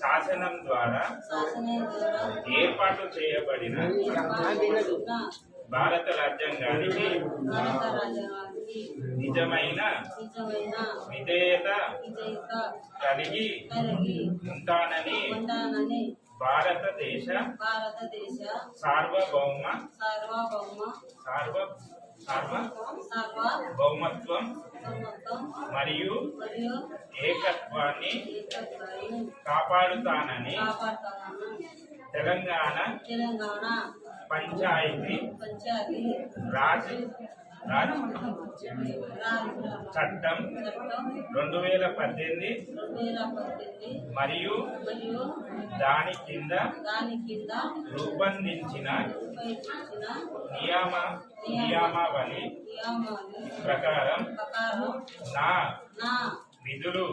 శాసనం ద్వారా శాసనం ద్వారా ఏర్పాటు చేయబడిన భారత రాజ్యాంగానికి నిజమైన విధేయత కలిగి ఉంటానని భారతదేశ భారతదేశ సార్వభౌమ సార్వభౌమ సార్వ భౌమత్వం మరియు ఏకత్వాన్ని కాపాడుతానని తెలంగాణ పంచాయతీ రాజ్ చట్టం రెండు వేల పద్దెనిమిది మరియు దాని కింద రూపొందించిన నియమ నియమావళి ప్రకారం నా విధులు